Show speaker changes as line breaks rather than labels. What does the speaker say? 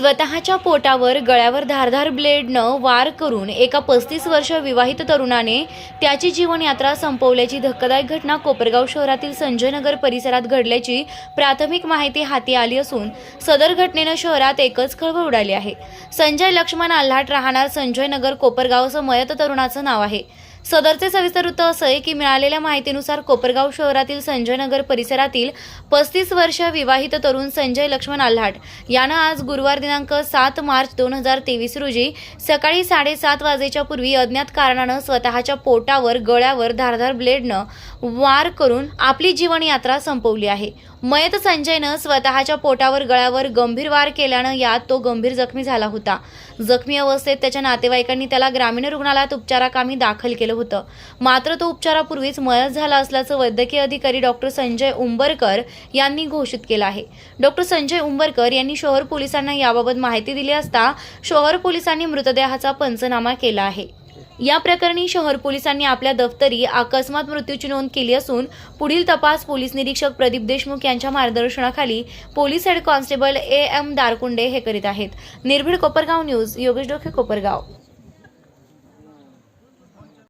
स्वतःच्या पोटावर गळ्यावर धारधार ब्लेडनं वार करून एका पस्तीस वर्ष विवाहित तरुणाने त्याची जीवनयात्रा संपवल्याची धक्कादायक घटना कोपरगाव शहरातील संजयनगर परिसरात घडल्याची प्राथमिक माहिती हाती आली असून सदर घटनेनं शहरात एकच खळबळ उडाली आहे. संजय लक्ष्मण आल्हाट राहणार संजयनगर कोपरगाव असं मयत तरुणाचं नाव आहे. सदरचे सविस्तर वृत्त असं आहे की मिळालेल्या माहितीनुसार कोपरगाव शहरातील संजयनगर परिसरातील पस्तीस वर्ष विवाहित तरुण संजय लक्ष्मण आल्हाट यानं आज गुरुवार दिनांक सात मार्च दोन हजार तेवीस रोजी सकाळी साडेसात वाजेच्या पूर्वी अज्ञात कारणानं स्वतःच्या पोटावर गळ्यावर धारधार ब्लेडनं वार करून आपली जीवनयात्रा संपवली आहे. मयत संजयनं स्वतःच्या पोटावर गळ्यावर गंभीर वार केल्यानं यात तो गंभीर जखमी झाला होता. जखमी अवस्थेत त्याच्या नातेवाईकांनी त्याला ग्रामीण रुग्णालयात उपचाराकामी दाखल केलं होतं. मात्र तो उपचारापूर्वीच मयत झाला असल्याचं वैद्यकीय अधिकारी डॉक्टर संजय उंबरकर यांनी घोषित केलं आहे. डॉक्टर संजय उंबरकर यांनी शहर पोलिसांना याबाबत माहिती दिली असता शहर पोलिसांनी मृतदेहाचा पंचनामा केला आहे. या प्रकरणी शहर पोलिसांनी आपल्या दफ्तरी अकस्मात मृत्यूची नोंद केली असून पुढील तपास पोलीस निरीक्षक प्रदीप देशमुख यांच्या मार्गदर्शनाखाली police head constable A M Darkunde हे करीत आहेत. निर्भीड कोपरगाव न्यूज योगेश डोके कोपरगाव.